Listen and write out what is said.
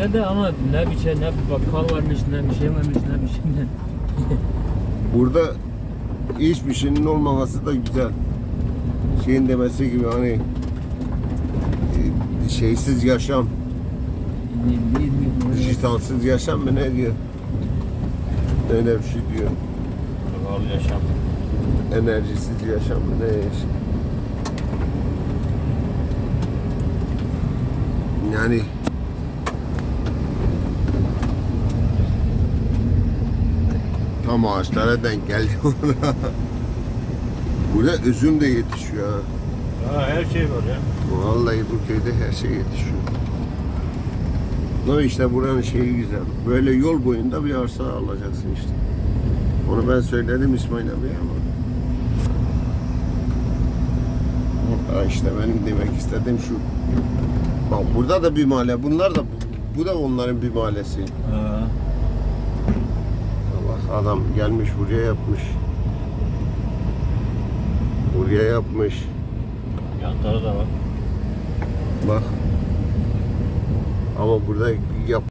Güzel de ama ne bir şey ne bir bakkal varmış ne bir şey varmış ne bir şey ne. Burada hiçbir şeyin olmaması da güzel. Şeyin demesi gibi hani e, şeysiz yaşam, dijitalsiz yaşam mı ne diyor? Öyle bir şey diyor. Doğal yaşam. Enerjisiz yaşam mı ne yaşam? Yani tam ağaçlara denk geldi. Burada üzüm de yetişiyor ha. Ha, her şey var ya. Vallahi bu köyde her şey yetişiyor. Ama işte buranın şeyi güzel. Böyle yol boyunda bir arsa alacaksın işte. Onu ben söyledim İsmail abiye ama. Ha işte benim demek istediğim şu. Bak burada da bir mahalle. Bunlar da bu da onların bir mahallesi. Ha. Adam gelmiş buraya yapmış. Buraya yapmış. Yan tarafı da var. Bak. Ama burada yap